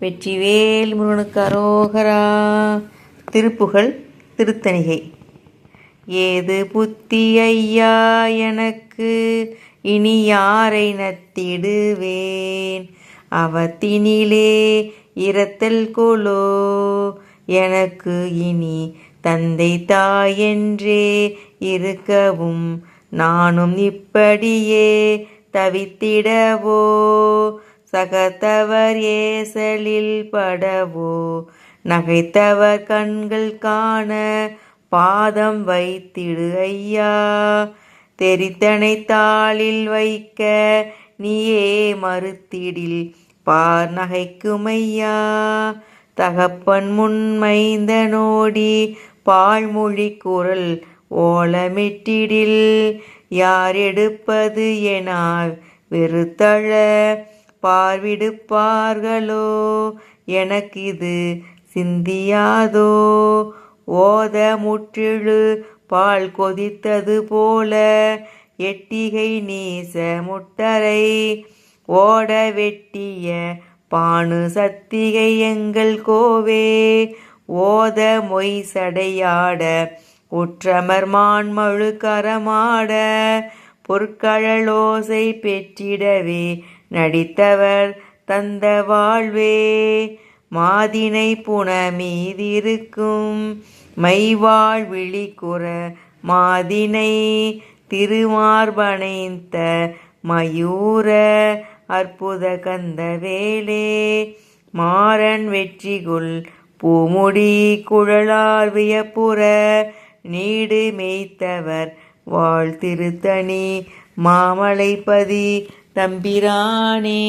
வெற்றிவேல் முருகனுக்கு அரோகரா. திருப்புகழ் திருத்தணிகை. ஏது புத்தி ஐயா எனக்கு? இனி யாரை நத்திடுவேன்? அவத்தினிலே இரத்தல் கொலோ. எனக்கு இனி தந்தை தாயென்றே இருக்கவும் நானும் இப்படியே தவித்திடவோ? சகத்தவர் ஏசலில் படவோ? நகைத்தவர் கண்கள் காண பாதம் வைத்திடு ஐயா. தெரித்தனை தாளில் வைக்க நீயே மறுத்திடில். பார் நகைக்குமையா தகப்பன் முன்மைந்த நோடி பாழ்மொழி குரல் ஓலமிட்டிடில். யார் எடுப்பது என வெறுத்தழ பார்விடுப்பார்களோ எனக்கிது சிந்தியாதோ? ஓத முற்றிழு பால் கொதித்தது போல எட்டிகை நீச முட்டரை ஓட வெட்டிய பானு சத்திகை எங்கள் கோவே. ஓத மொய் சடையாட உற்றமர்மான் மான்மழு கரமாட பொற்கழலோசை பெற்றிடவே நடித்தவர் தந்த வாழ்வே மாதினை புனமீதிருக்கும் மைவாழ் விழிக்குற மாதினை திருமார்பனைந்த மயூர அற்புத கந்தவேலே மாறன் வெற்றிகுள் பூமுடி குழலார் வியப்புற நீடு மேய்த்தவர் வாழ்த்திருத்தணி மாமலைப்பதி தம்பிரானே